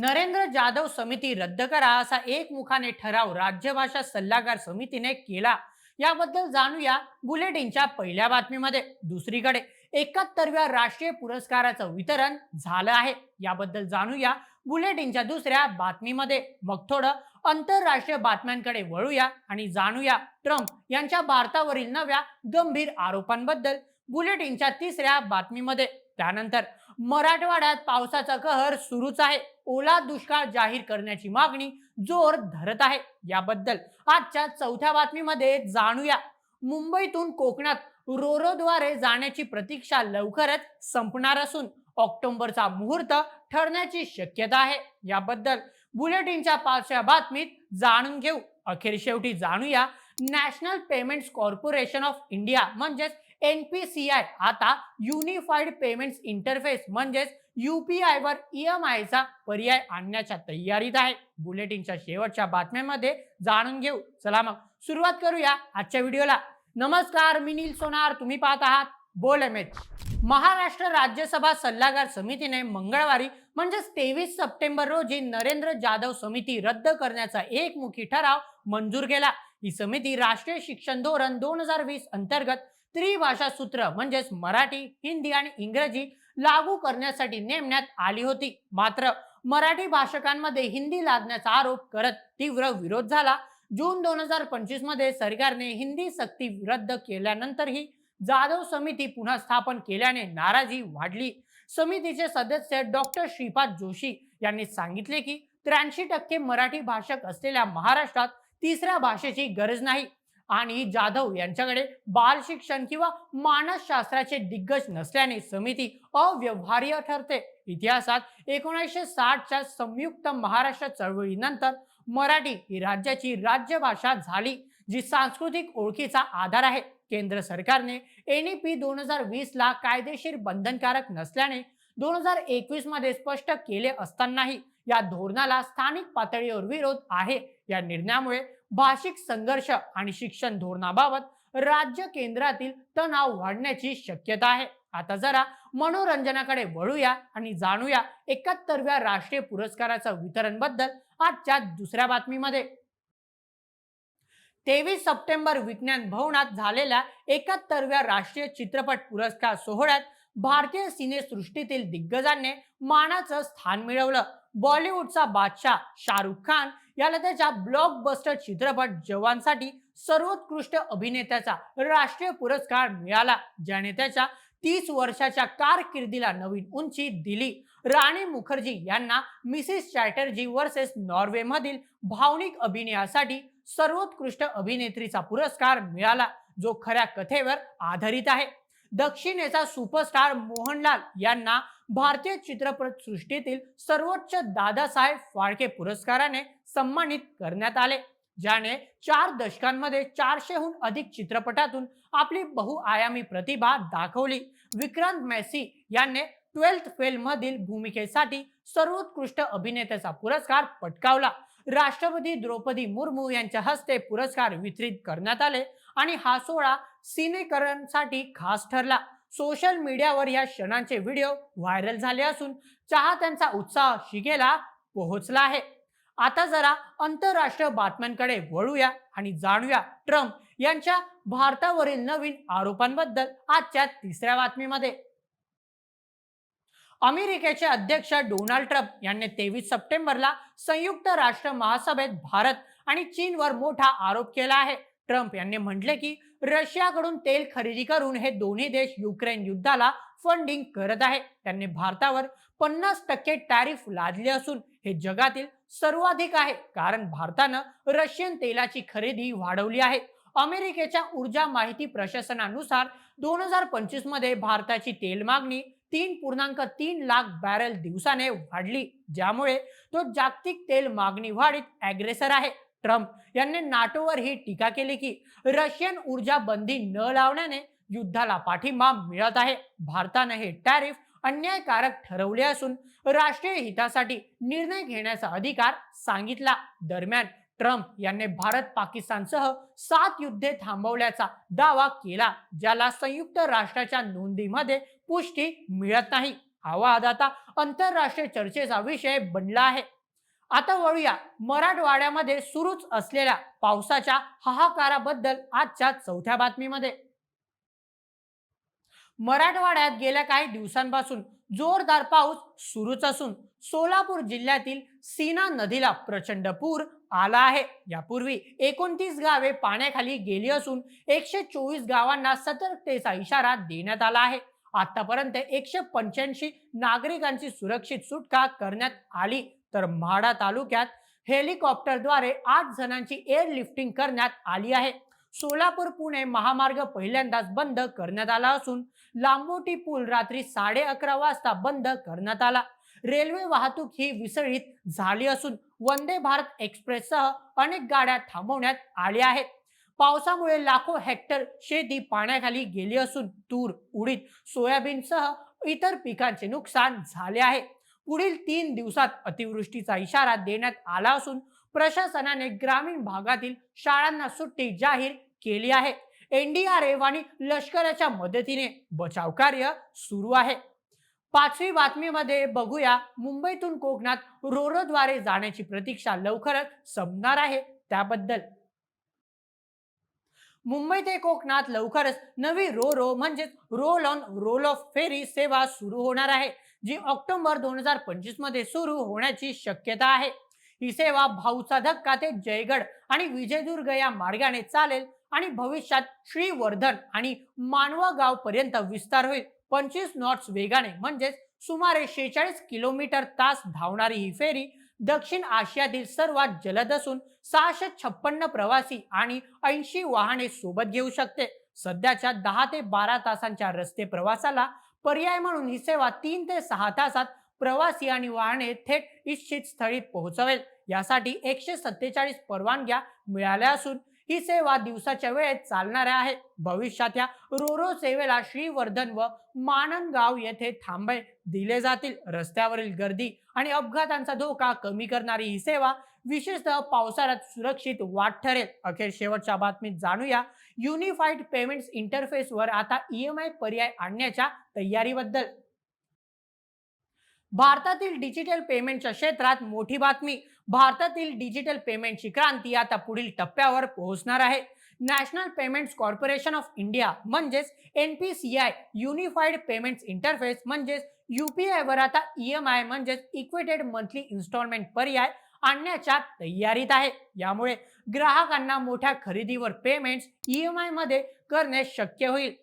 नरेंद्र जाधव समिती रद्द करा असा एकमुखाने ठराव राज्यभाषा सल्लागार समितीने केला. याबद्दल जाणूया बुलेटिनच्या पहिल्या बातमीमध्ये. दुसरीकडे एकाहत्तरव्या राष्ट्रीय पुरस्काराचं वितरण झालं आहे. याबद्दल जाणूया बुलेटिनच्या दुसऱ्या बातमीमध्ये. मग थोडं आंतरराष्ट्रीय बातम्यांकडे वळूया आणि जाणूया ट्रम्प यांच्या भारतावरील नव्या गंभीर आरोपांबद्दल बुलेटिनच्या तिसऱ्या बातमीमध्ये. त्यानंतर मराठवाड्यात पावसाचा कहर सुरूच आहे. ओला दुष्काळ जाहीर करण्याची मागणी जोर धरत आहे. याबद्दल आजच्या चौथ्या बातमीमध्ये जाणूया. मुंबईतून कोकणात रोरोद्वारे जाण्याची प्रतीक्षा लवकरच संपणार असून ऑक्टोबरचा मुहूर्त ठरण्याची शक्यता आहे. याबद्दल बुलेटिनच्या पाचव्या बातमीत जाणून घेऊ. अखेर शेवटी जाणूया. National payments corporation of India म्हणजेच एन पी सी आय आता युनिफाईड पेमेंट्स इंटरफेस म्हणजेच युपीआय वर ईएमआयचा पर्याय आणण्याच्या तयारीत आहे. बुलेटिनच्या शेवटच्या बातम्यांमध्ये जाणून घेऊ. चला मग सुरुवात करूया आजच्या व्हिडिओला. नमस्कार मी नील सोनार तुम्ही पाहत आहात बोल एम महाराष्ट्र राज्यसभा सल्लागार समितीने मंगळवारी म्हणजेच तेवीस सप्टेंबर रोजी नरेंद्र जाधव समिती रद्द करण्याचा एकमुखी ठराव मंजूर केला. ही समिती राष्ट्रीय शिक्षण धोरण दोन हजार वीस अंतर्गत त्रिभाषा सूत्र म्हणजेच मराठी हिंदी आणि इंग्रजी लागू करण्यासाठी नेमण्यात आली होती. मात्र मराठी भाषकांमध्ये हिंदी लादण्याचा आरोप करत तीव्र विरोध झाला. जून दोन हजार पंचवीसमध्ये सरकारने हिंदी सक्ती रद्द केल्यानंतरही जाधव समिती पुन्हा स्थापन केल्याने नाराजी वाढली. समितीचे सदस्य डॉक्टर श्रीपाद जोशी यांनी सांगितले की त्र्याऐंशी टक्के मराठी भाषक असलेल्या महाराष्ट्रात तिसऱ्या भाषेची गरज नाही. आणि जाधव यांच्याकडे बाल शिक्षण किंवा मानसशास्त्राचे दिग्गज नसल्याने समिती अव्यवहार्य ठरते. इतिहासात एकोणीसशे साठच्या संयुक्त महाराष्ट्र चळवळीनंतर मराठी ही राज्याची राज्यभाषा झाली जी सांस्कृतिक ओळखीचा आधार आहे. केंद्र सरकारने एन ई पी दोन हजार वीस ला कायदेशीर बंधनकारक नसल्याने दोन हजार एकवीसमध्ये स्पष्ट केले असतानाही या धोरणाला स्थानिक पातळीवर विरोध आहे. या निर्णयामुळे भाषिक संघर्ष आणि शिक्षण धोरणाबाबत राज्य केंद्रातील तणाव वाढण्याची शक्यता आहे. आता जरा मनोरंजनाकडे वळूया आणि जाणूया एकाहत्तरव्या राष्ट्रीय पुरस्काराचं वितरणबद्दल आजच्या दुसऱ्या बातमीमध्ये. तेवीस सप्टेंबर विज्ञान भवनात झालेल्या एकाहत्तरव्या राष्ट्रीय चित्रपट पुरस्कार सोहळ्यात भारतीय सिनेसृष्टीतील दिग्गजांनी मानाचं स्थान मिळवलं. बॉलिवूडचा बादशाह शाहरुख खान याला त्याच्या ब्लॉकबस्टर चित्रपट जवानसाठी सर्वोत्कृष्ट अभिनेत्याचा राष्ट्रीय पुरस्कार मिळाला ज्याने त्याच्या तीस वर्षाच्या कारकिर्दीला नवीन उंची दिली. राणी मुखर्जी यांना मिसिस चॅटर्जी वर्सेस नॉर्वे मधील भावनिक अभिनयासाठी सर्वोत्कृष्ट अभिनेत्रीचा पुरस्कार मिळाला जो खऱ्या कथेवर आधारित आहे. दक्षिणेचा सुपरस्टार मोहनलाल यांना भारतीय चित्रपट सृष्टीतील सर्वोच्च दादासाहेब फाळके पुरस्काराने सन्मानित करण्यात आले ज्याने चार दशकांमध्ये चारशेहून अधिक चित्रपटातून आपली बहुआयामी प्रतिभा दाखवली. विक्रांत मेसी यांनी ट्वेल्थ फेल मधील भूमिकेसाठी सर्वोत्कृष्ट अभिनेत्याचा पुरस्कार पटकावला. राष्ट्रपती द्रौपदी मुर्मू यांच्या हस्ते पुरस्कार वितरित करण्यात आले आणि हा सोहळा सिनेकरांसाठी खास ठरला. सोशल मीडियावर या क्षणांचे व्हिडिओ व्हायरल झाले असून चाहत्यांचा उत्साह शिगेला पोहोचला आहे. आता जरा आंतरराष्ट्रीय बातम्यांकडे वळूया आणि जाणूया ट्रम्प यांच्या भारतावरील नवीन आरोपांबद्दल आजच्या तिसऱ्या बातमीमध्ये. अमेरिकेचे अध्यक्ष डोनाल्ड ट्रम्प यांनी तेवीस सप्टेंबरला संयुक्त राष्ट्र महासभेत भारत आणि चीनवर मोठा आरोप केला आहे. ट्रम्प यांनी म्हटले की रशियाकडून तेल खरेदी करून हे दोन्ही देश युक्रेन युद्धाला फंडिंग करत आहे. त्यांनी भारतावर पन्नास टक्के टॅरिफ लादले असून हे जगातील सर्वाधिक आहे कारण भारतानं रशियन तेलाची खरेदी वाढवली आहे. अमेरिकेच्या ऊर्जा माहिती प्रशासनानुसार दोन हजार पंचवीसमध्ये भारताची तेल मागणी तीन पूर्णांक तीन लाख बॅरल दिवसाने वाढली ज्यामुळे तो जागतिक तेल मागणी वाढीत अग्रेसर आहे. ट्रम्प यांनी नाटोवर ही टीका केली की रशियन ऊर्जा बंदी न लावण्याने युद्धाला पाठिंबा मिळत आहे. भारताने हे टॅरिफ अन्यायकारक ठरवले असून राष्ट्रीय हितासाठी निर्णय घेण्याचा अधिकार सांगितला. दरम्यान ट्रम्प यांनी भारत पाकिस्तानसह सात युद्धे थांबवल्याचा दावा केला ज्याला संयुक्त राष्ट्राच्या नोंदीमध्ये पुष्टी मिळत नाही. हा वाद आता आंतरराष्ट्रीय चर्चेचा विषय बनला आहे. आता वळूया मराठवाड्यामध्ये सुरूच असलेल्या पावसाच्या हाहाकाराबद्दल आजच्या चौथ्या बातमीमध्ये. मराठवाड्यात गेल्या काही दिवसांपासून जोरदार पाऊस सुरूच असून सोलापूर जिल्ह्यातील सीना नदीला प्रचंड पूर आला आहे. यापूर्वी एकोणतीस गावे पाण्याखाली गेली असून एकशे चोवीस गावांना सतर्कतेचा इशारा देण्यात आला आहे. आतापर्यंत एकशे पंच्याऐंशी नागरिकांची सुरक्षित सुटका करण्यात आली. तर म्हाडा तालुक्यात हेलिकॉप्टरद्वारे आठ जणांची एअरलिफ्टिंग करण्यात आली आहे. सोलापूर पुणे महामार्ग पहिल्यांदाच बंद करण्यात आला असून लांबोटी पूल रात्री साडे अकरा वाजता बंद करण्यात आला. रेल्वे वाहतूक ही विसळीत झाली असून वंदे भारत एक्सप्रेससह अनेक गाड्या थांबवण्यात आल्या आहेत. पावसामुळे लाखो हेक्टर शेती पाण्याखाली गेली असून तूर उडीद सोयाबीनसह इतर पिकांचे नुकसान झाले आहे. पुढील तीन दिवसात अतिवृष्टीचा इशारा देण्यात आला असून प्रशासनाने ग्रामीण भागातील शाळांना सुट्टी जाहीर केली आहे. एनडीआरएफ आणि लष्कराच्या मदतीने बचाव कार्य सुरू आहे. पाचवी बातमीमध्ये बघूया. मुंबईतून कोकणात रोरोद्वारे जाण्याची प्रतीक्षा लवकरच संपणार आहे. त्याबद्दल. मुंबई ते कोकणात लवकरच नवी रो रो म्हणजेच roll on roll off ferry सेवा सुरू होणार आहे. जी ऑक्टोबर दोन हजार पंचवीसमध्ये सुरू होण्याची शक्यता आहे. ही सेवा भाऊचा धक्का ते जयगड आणि विजयदुर्ग या मार्गाने चालेल आणि भविष्यात श्रीवर्धन आणि मानवा गाव पर्यंत विस्तार होईल. पंचवीस नॉट्स वेगाने म्हणजेच सुमारे शेहेचाळीस किलोमीटर तास धावणारी ही फेरी दक्षिण आशियातील सर्वात जलद असून सहाशे छप्पन्न प्रवासी आणि ऐंशी वाहने सोबत घेऊ शकते. सध्याच्या दहा ते बारा तासांच्या रस्ते प्रवासाला पर्याय म्हणून ही सेवा तीन ते सहा तासात प्रवासी आणि वाहने थेट इच्छित स्थळी पोहोचवेल. यासाठी एकशे सत्तेचाळीस परवानग्या मिळाल्या असून ही सेवा दिवसाच्या वेळेत चालणार आहे भविष्यात या रोरो सेवेला श्रीवर्धन व माननगाव येथे थांबे दिले जातील. रस्त्यावरील गर्दी आणि अपघातांचा धोका कमी करणारी ही सेवा विशेषतः पावसाळ्यात सुरक्षित वाट ठरेल. अखेर शेवटच्या बातमीत जाणूया. युनिफाईड पेमेंट्स इंटरफेसवर आता ईएमआय पर्याय आणण्याच्या तयारीबद्दल. भारतातील डिजिटल पेमेंटच्या क्षेत्रात मोठी बातमी. भारतातील डिजिटल पेमेंटची क्रांती आता पुढील टप्प्यावर पोहोचणार आहे. National payments corporation of India म्हणजेच N P C I unified payments interface म्हणजेच युपीआय वर आता ईएमआय म्हणजेच इक्विटेड मंथली इन्स्टॉलमेंट पर्याय आणण्याच्या तयारीत आहे. यामुळे ग्राहकांना मोठ्या खरेदीवर पेमेंट्स ईएमआयमध्ये करणे शक्य होईल.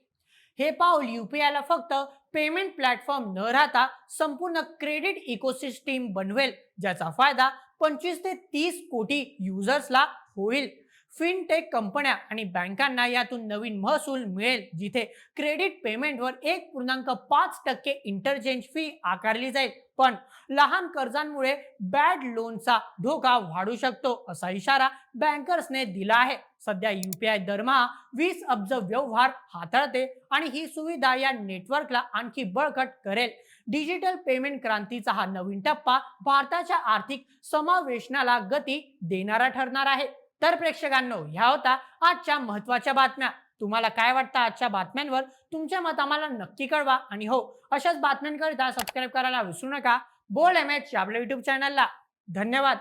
हे पाऊल युपीआयला फक्त पेमेंट प्लॅटफॉर्म न राहता संपूर्ण क्रेडिट इकोसिस्टीम बनवेल ज्याचा फायदा पंचवीस ते तीस कोटी युजर्सला होईल. फिनटेक कंपन्या आणि बँकांना यातून नवीन महसूल मिळेल जिथे क्रेडिट पेमेंटवर एक पूर्णांक पाच टक्के इंटरचेंज फी आकारली जाईल. पण लहान कर्जांमुळे बॅड लोनचा धोका वाढू शकतो असा इशारा बँकर्सने दिला आहे. सध्या युपीआय दरमहा वीस अब्ज व्यवहार हाताळते आणि ही सुविधा या नेटवर्कला आणखी बळकट करेल. डिजिटल पेमेंट क्रांतीचा हा नवीन टप्पा भारताच्या आर्थिक समावेशनाला गती देणारा ठरणार आहे. तर प्रेक्षकांनो ह्या होता आजच्या महत्त्वाच्या बातम्या. तुम्हाला काय वाटतं आजच्या बातम्यांवर? तुमचे मत आम्हाला नक्की कळवा. आणि हो अशाच बातम्यांकरिता सबस्क्राईब करायला विसरू नका. बोल एम एच आपल्या युट्यूब चॅनलला धन्यवाद.